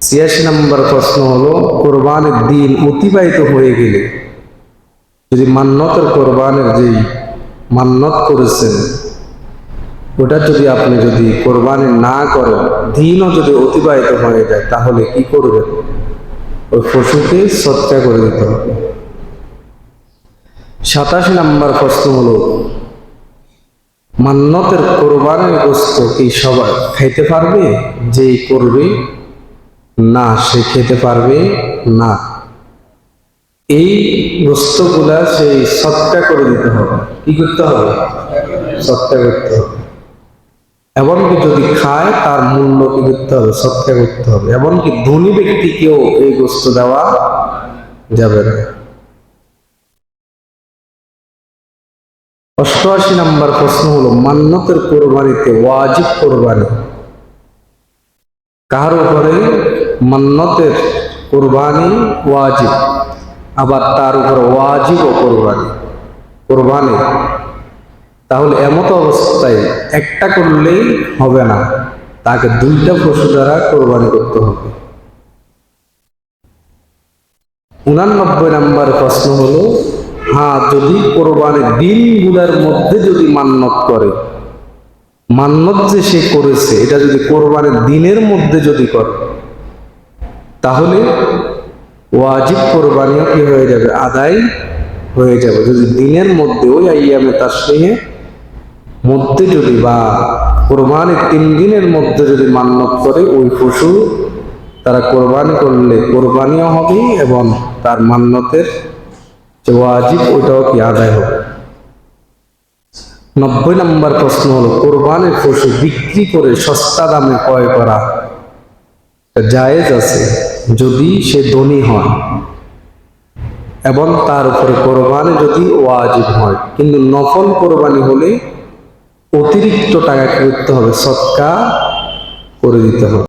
ছিয়াশি নম্বর প্রশ্ন হলো, কোরবানের দিন অতিবাহিত হয়ে গেলে যদি মান্যতের কোরবানের যেই মান্যত করেছেন, ওটা যদি আপনি যদি কোরবানি না করেন, দিনও যদি অতিবাহিত হয়ে যায়, তাহলে কি করবেন? ওই পশুকে সৎকা করে দিতে হবে। সাতাশি নম্বর প্রশ্ন হলো মান্যতের কোরবানির গোস্ত কি সবাই খাইতে পারবে? যেই করবে না সে খেতে পারবে না। এই গোস্তগুলা সেই সৎকা করে দিতে হবে। কি করতে হবে? সৎকা করতে হবে। এমনকি যদি খায়, তার মূল্য কি করতে হবে? সৎকা করতে হবে। এমনকি ধনী ব্যক্তিকেও এই গোস্ত দেওয়া যাবে না। অষ্টআশি নম্বর প্রশ্ন হলো, মান্যতের কোরবানিতে ওয়াজিব কোরবানি। কার উপরে? মান্যতের কোরবানি ওয়াজিব। আবার তার উপর ওয়াজিব ও কোরবানি। কোরবানি। তাহলে এমত অবস্থায় একটা করলেই হবে না। তাকে দুইটা পশু দ্বারা কোরবানি করতে হবে। উনানব্বই নম্বর প্রশ্ন হলো হ্যাঁ যদি কোরবানির দিনগুলোর মধ্যে যদি মান্যত করে মান্যত যে সে করেছে, এটা যদি কোরবানির দিনের মধ্যে যদি করে তাহলে ওয়াজিব কোরবানিও কি হয়ে যাবে? আদায় হয়ে যাবে। যদি দিনের মধ্যে ওই আইয়ামে তার সঙ্গে মধ্যে যদি বা কোরবানির তিন দিনের মধ্যে যদি মান্যত করে, ওই পশু তারা কোরবানি করলে কোরবানিও হবে এবং তার মান্যতের যে ওয়াজিব, ওইটাও কি আদায় হবে? নব্বই নম্বর প্রশ্ন হলো, কোরবানির পশু বিক্রি করে সস্তা দামে ক্রয় করা জায়েজ আছে, যদি সে ধনী হয় এবং তার উপরে কোরবানি যদি ওয়াজিব হয়। কিন্তু নফল কোরবানি হলে অতিরিক্ত টাকা করতে হবে? সৎকা করে দিতে হবে।